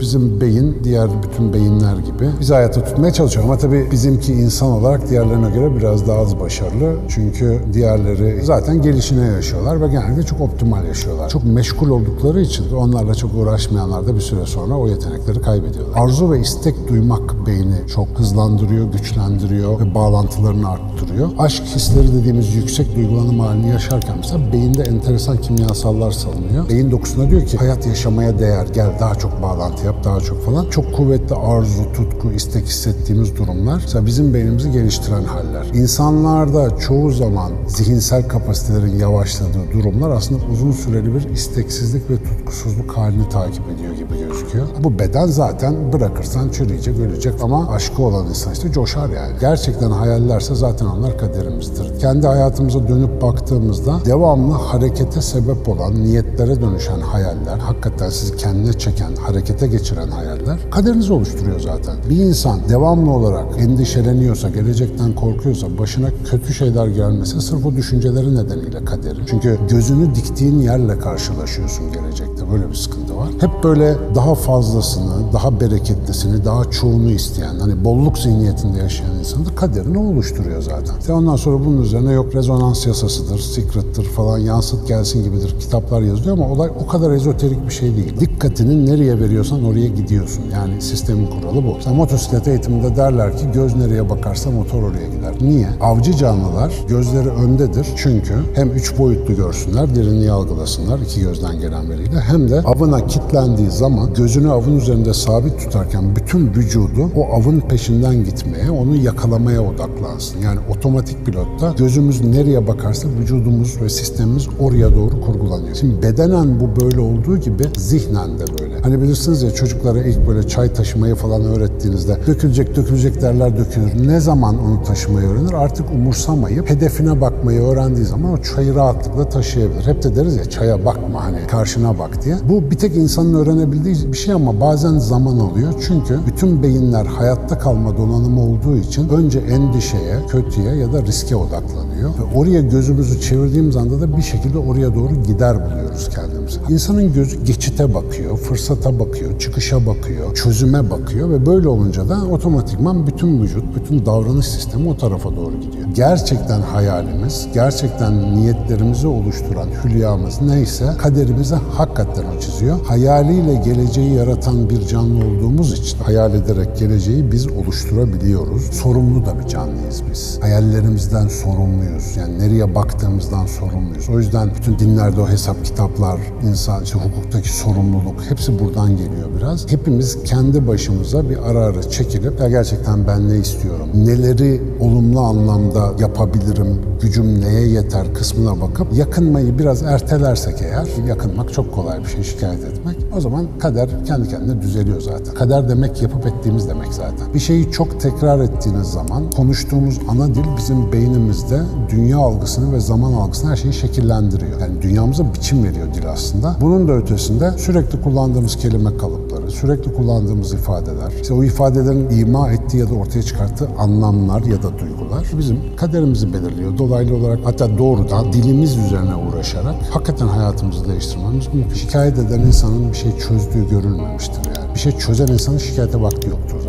Bizim beyin diğer bütün beyinler gibi bizi hayatta tutmaya çalışıyor. Ama tabii bizimki insan olarak diğerlerine göre biraz daha az başarılı. Çünkü diğerleri zaten gelişine yaşıyorlar ve genelde çok optimal yaşıyorlar. Çok meşgul oldukları için onlarla çok uğraşmayanlar da bir süre sonra o yetenekleri kaybediyorlar. Arzu ve istek duymak beyni çok hızlandırıyor, güçlendiriyor ve bağlantılarını arttırıyor. Aşk hisleri dediğimiz yüksek duygulanım halini yaşarken mesela beyinde enteresan kimyasallar salınıyor. Beyin dokusuna diyor ki hayat yaşamaya değer, gel daha çok bağlantı yap, daha çok falan. Çok kuvvetli arzu, tutku, istek hissettiğimiz durumlar mesela bizim beynimizi geliştiren haller. İnsanlarda çoğu zaman zihinsel kapasitelerin yavaşladığı durumlar aslında uzun süreli bir isteksizlik ve tutkusuzluk halini takip ediyor gibi gözüküyor. Bu beden zaten bırakırsan çürüyecek, ölecek ama aşkı olan insan işte coşar yani. Gerçekten hayallerse zaten onlar kaderimizdir. Kendi hayatımıza dönüp baktığımızda devamlı harekete sebep olan, niyetlere dönüşen hayaller, hakikaten sizi kendine çeken, harekete geçiren hayaller kaderinizi oluşturuyor zaten. Bir insan devamlı olarak endişeleniyorsa, gelecekten korkuyorsa, başına kötü şeyler gelmesi sırf o düşünceleri nedeniyle kaderi. Çünkü gözünü diktiğin yerle karşılaşıyorsun gelecekte. Böyle bir sıkıntı var. Hep böyle daha fazlasını, daha bereketlisini, daha çoğunu isteyen, hani bolluk zihniyetinde yaşayan insan da kaderini oluşturuyor zaten. İşte ondan sonra bunun üzerine yok rezonans yasasıdır, secret'tır falan, yansıt gelsin gibidir kitaplar yazılıyor ama olay o kadar ezoterik bir şey değil. Dikkatini nereye veriyorsan oraya gidiyorsun. Yani sistemin kuralı bu. Mesela motosiklet eğitiminde derler ki göz nereye bakarsa motor oraya gider. Niye? Avcı canlılar gözleri öndedir. Çünkü hem üç boyutlu görsünler, derinliği algılasınlar iki gözden gelen veriyle hem de avına kitlendiği zaman gözünü avın üzerinde sabit tutarken bütün vücudu o avın peşinden gitmeye, onu yakalamaya odaklansın. Yani otomatik pilotta gözümüz nereye bakarsa vücudumuz ve sistemimiz oraya doğru kurgulanıyor. Şimdi bedenen bu böyle olduğu gibi zihnen de böyle. Hani bilirsiniz ya çocuklara ilk böyle çay taşımayı falan öğrettiğinizde dökülecek dökülecek derler dökülür. Ne zaman onu taşımayı öğrenir? Artık umursamayıp hedefine bakmayı öğrendiği zaman o çayı rahatlıkla taşıyabilir. Hep de deriz ya çaya bakma hani karşına bak diye. Bu bir tek insanın öğrenebildiği bir şey ama bazen zaman alıyor. Çünkü bütün beyinler hayatta kalma donanımı olduğu için önce endişeye, kötüye ya da riske odaklanıyor. Ve oraya gözümüzü çevirdiğimiz anda da bir şekilde oraya doğru gider buluyoruz kendimizi. İnsanın gözü geçite bakıyor, fırsata bakıyor, çıkışa bakıyor, çözüme bakıyor ve böyle olunca da otomatikman bütün vücut, bütün davranış sistemi o tarafa doğru gidiyor. Gerçekten hayalimiz, gerçekten niyetlerimizi oluşturan hülyamız neyse kaderimizi hakikaten o çiziyor. Hayaliyle geleceği yaratan bir canlı olduğumuz için hayal ederek geleceği biz oluşturabiliyoruz. Sorumlu da bir canlıyız biz. Hayallerimizden sorumluyuz. Yani nereye baktığımızdan sorumluyuz. O yüzden bütün dinlerde o hesap kitaplar, insan işte hukuktaki sorumluluk hepsi buradan geliyor biraz. Hepimiz kendi başımıza bir ara ara çekilip ya gerçekten ben ne istiyorum? Neleri olumlu anlamda yapabilirim? Gücüm neye yeter kısmına bakıp yakınmayı biraz ertelersek eğer yakınmak çok kolay bir şey şikayet etmek. O zaman kader kendi kendine düzeliyor zaten. Kader demek yapıp ettiğimiz demek zaten. Bir şeyi çok tekrar ettiğiniz zaman konuştuğumuz ana dil bizim beynimizde dünya algısını ve zaman algısını her şeyi şekillendiriyor. Yani dünyamıza biçim veriyor dil aslında. Bunun da ötesinde sürekli kullandığımız kelime kalıpları, sürekli kullandığımız ifadeler, işte o ifadelerin ima ettiği ya da ortaya çıkarttığı anlamlar ya da duygular bizim kaderimizi belirliyor. Dolaylı olarak hatta doğrudan dilimiz üzerine uğraşarak hakikaten hayatımızı değiştirmemiz mümkün. Şikayet eden insanın bir şey çözdüğü görülmemiştir yani. Bir şey çözen insanın şikayete vakti yoktur.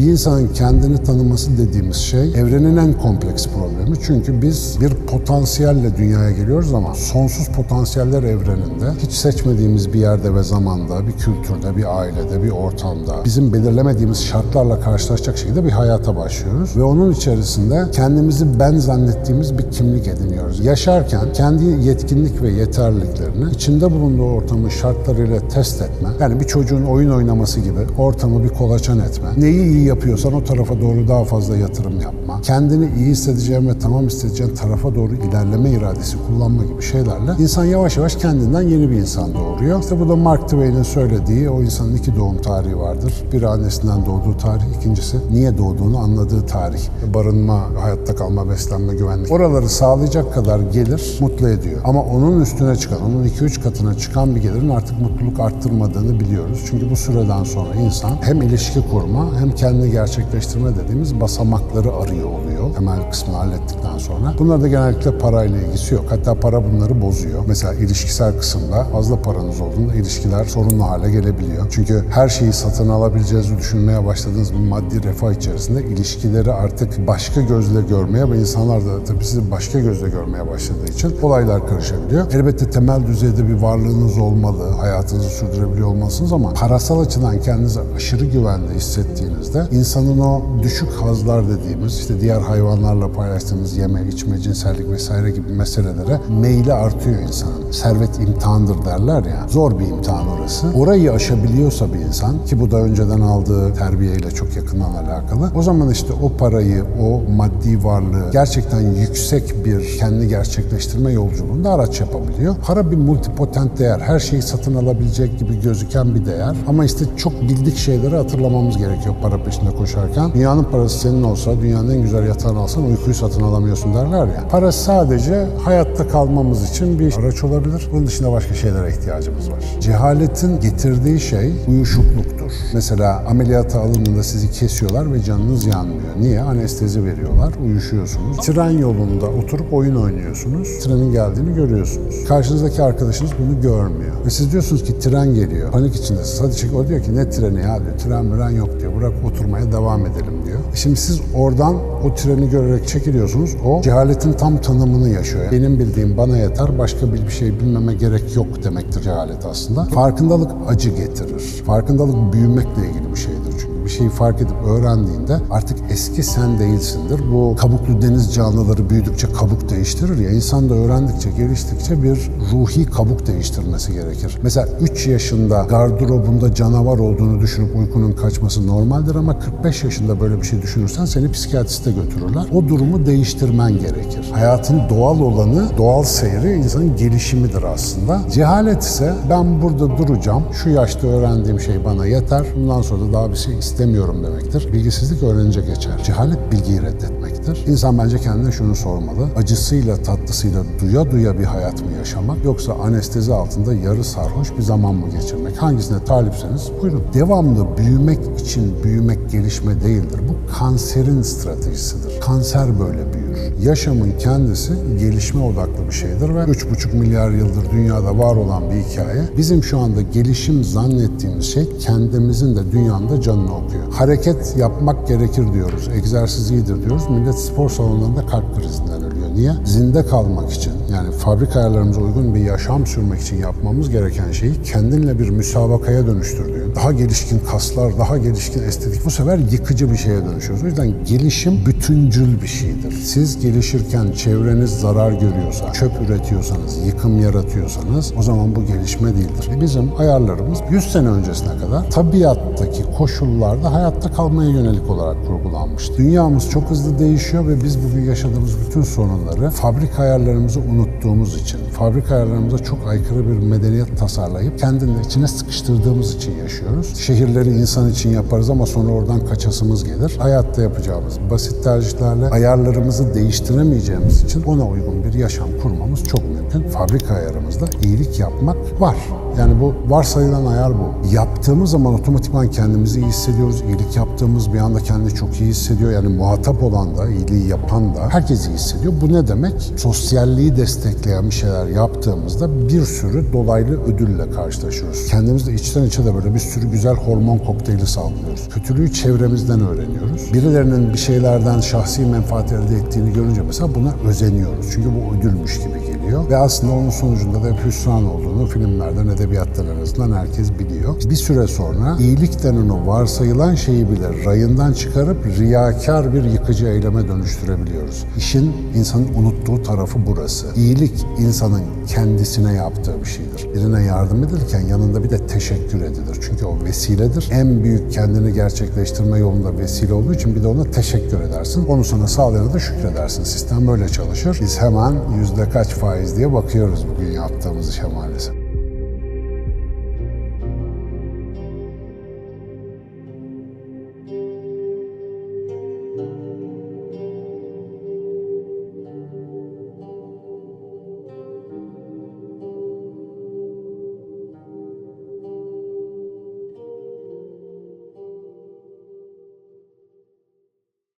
Bir insanın kendini tanıması dediğimiz şey evrenin en kompleks problemi. Çünkü biz bir potansiyelle dünyaya geliyoruz ama sonsuz potansiyeller evreninde hiç seçmediğimiz bir yerde ve zamanda, bir kültürde, bir ailede, bir ortamda bizim belirlemediğimiz şartlarla karşılaşacak şekilde bir hayata başlıyoruz. Ve onun içerisinde kendimizi ben zannettiğimiz bir kimlik ediniyoruz. Yaşarken kendi yetkinlik ve yeterliliklerini içinde bulunduğu ortamın şartlarıyla test etme. Yani bir çocuğun oyun oynaması gibi ortamı bir kolaçan etme. Neyi iyi yapıyorsan o tarafa doğru daha fazla yatırım yapma. Kendini iyi hissedeceğin ve tamam hissedeceğin tarafa doğru ilerleme iradesi kullanma gibi şeylerle insan yavaş yavaş kendinden yeni bir insan doğuruyor. İşte bu da Mark Twain'in söylediği o insanın iki doğum tarihi vardır. Bir annesinden doğduğu tarih, ikincisi niye doğduğunu anladığı tarih. Barınma, hayatta kalma, beslenme, güvenlik. Oraları sağlayacak kadar gelir mutlu ediyor. Ama onun üstüne çıkan, onun 2-3 katına çıkan bir gelirin artık mutluluk arttırmadığını biliyoruz. Çünkü bu süreden sonra insan hem ilişki kurma hem kendi kendini gerçekleştirme dediğimiz basamakları arıyor oluyor. Temel kısmını hallettikten sonra. Bunlar da genellikle parayla ilgisi yok. Hatta para bunları bozuyor. Mesela ilişkisel kısımda fazla paranız olduğunda ilişkiler sorunlu hale gelebiliyor. Çünkü her şeyi satın alabileceğinizi düşünmeye başladığınız bir maddi refah içerisinde ilişkileri artık başka gözle görmeye ve insanlar da tabii sizi başka gözle görmeye başladığı için olaylar karışabiliyor. Elbette temel düzeyde bir varlığınız olmalı, hayatınızı sürdürebiliyor olmalısınız ama parasal açıdan kendinizi aşırı güvende hissettiğinizde insanın o düşük hazlar dediğimiz işte diğer hayvanlarla paylaştığımız yeme, içme, cinsellik vesaire gibi meselelere meyli artıyor insanın. Servet imtihandır derler ya. Zor bir imtihan orası. Orayı aşabiliyorsa bir insan ki bu da önceden aldığı terbiyeyle çok yakından alakalı. O zaman işte o parayı, o maddi varlığı gerçekten yüksek bir kendi gerçekleştirme yolculuğunda araç yapabiliyor. Para bir multipotent değer. Her şeyi satın alabilecek gibi gözüken bir değer. Ama işte çok bildik şeyleri hatırlamamız gerekiyor para peşinde koşarken. Dünyanın parası senin olsa, dünyanın en güzel yatağını alsan uykuyu satın alamıyorsun derler ya. Para sadece hayatta kalmamız için bir araç olabilir. Bunun dışında başka şeylere ihtiyacımız var. Cehaletin getirdiği şey uyuşukluktur. Mesela ameliyata alındığında sizi kesiyorlar ve canınız yanmıyor. Niye? Anestezi veriyorlar, uyuşuyorsunuz. Tren yolunda oturup oyun oynuyorsunuz. Trenin geldiğini görüyorsunuz. Karşınızdaki arkadaşınız bunu görmüyor. Ve siz diyorsunuz ki tren geliyor. Panik içindesiniz. Hadi çık. O diyor ki ne treni ya diyor. Tren müren yok diyor. Bırak oturmaya devam edelim diyor. Şimdi siz oradan o treni görerek çekiliyorsunuz. O cehaletin tam tanımını yaşıyor. Benim bildiğim bana yeter. Başka bir şey bilmeme gerek yok demektir cehalet aslında. Farkındalık acı getirir. Farkındalık büyümekle ilgili bir şeydir çünkü. Bir şeyi fark edip öğrendiğinde artık eski sen değilsindir. Bu kabuklu deniz canlıları büyüdükçe kabuk değiştirir ya. İnsan da öğrendikçe, geliştikçe bir ruhi kabuk değiştirmesi gerekir. Mesela 3 yaşında gardırobunda canavar olduğunu düşünüp uykunun kaçması normaldir ama 45 yaşında böyle bir şey düşünürsen seni psikiyatriste götürürler. O durumu değiştirmen gerekir. Hayatın doğal olanı, doğal seyri insanın gelişimidir aslında. Cehalet ise ben burada duracağım, şu yaşta öğrendiğim şey bana yeter, bundan sonra da daha bir şey istemiyorum demektir. Bilgisizlik öğrenince geçer. Cehalet bilgiyi reddetmektir. İnsan bence kendine şunu sormalı. Acısıyla tatlısıyla duya duya bir hayat mı yaşamak yoksa anestezi altında yarı sarhoş bir zaman mı geçirmek? Hangisine talipseniz buyurun. Devamlı büyümek için büyümek gelişme değildir. Bu kanserin stratejisidir. Kanser böyle büyür. Yaşamın kendisi gelişme odaklı bir şeydir ve 3,5 milyar yıldır dünyada var olan bir hikaye. Bizim şu anda gelişim zannettiğimiz şey kendimizin de dünyanın da canını okuyor. Hareket yapmak gerekir diyoruz. Egzersiz iyidir diyoruz. Millet spor salonlarında kalp krizinden ölüyor. Niye? Zinde kalmak için yani fabrika ayarlarımıza uygun bir yaşam sürmek için yapmamız gereken şeyi kendinle bir müsabakaya dönüştürdüğün, daha gelişkin kaslar, daha gelişkin estetik bu sefer yıkıcı bir şeye dönüşüyoruz. O yüzden gelişim bütüncül bir şeydir. Siz gelişirken çevreniz zarar görüyorsa, çöp üretiyorsanız, yıkım yaratıyorsanız o zaman bu gelişme değildir. E Bizim ayarlarımız 100 sene öncesine kadar tabiattaki koşullarda hayatta kalmaya yönelik olarak kurgulanmıştı. Dünyamız çok hızlı değişiyor ve biz bugün yaşadığımız bütün sorunları fabrika ayarlarımızı unuttuğumuz için, fabrika ayarlarımıza çok aykırı bir medeniyet tasarlayıp kendini içine sıkıştırdığımız için yaşıyoruz. Şehirleri insan için yaparız ama sonra oradan kaçasımız gelir. Hayatta yapacağımız basit tercihlerle ayarlarımızı değiştiremeyeceğimiz için ona uygun bir yaşam kurmamız çok mümkün. Fabrika ayarımızda iyilik yapmak var. Yani bu varsayılan ayar bu. Yaptığımız zaman otomatikman kendimizi iyi hissediyoruz. İyilik yaptığımız bir anda kendini çok iyi hissediyor. Yani muhatap olan da, iyiliği yapan da herkes iyi hissediyor. Bu ne demek? Sosyalliği destekleyen bir şeyler yaptığımızda bir sürü dolaylı ödülle karşılaşıyoruz. Kendimizde içten içe de böyle bir sürü güzel hormon kokteyli salgılıyoruz. Kötülüğü çevremizden öğreniyoruz. Birilerinin bir şeylerden şahsi menfaat elde ettiğini görünce mesela buna özeniyoruz. Çünkü bu ödülmüş gibi geliyor. Ve aslında onun sonucunda da hüsran olduğunu filmlerden, edebiyattan en azından herkes biliyor. Bir süre sonra iyilik denen o varsayılan şeyi bile rayından çıkarıp riyakar bir yıkıcı eyleme dönüştürebiliyoruz. İşin insanın unuttuğu tarafı burası. İyilik insanın kendisine yaptığı bir şeydir. Birine yardım edilirken yanında bir de teşekkür edilir. Çünkü o vesiledir. En büyük kendini gerçekleştirme yolunda vesile olduğu için bir de ona teşekkür edersin. Onu sana sağlayana da şükredersin. Sistem böyle çalışır. Biz hemen yüzde kaç faiz diye bakıyoruz bugün yaptığımız işe maalesef.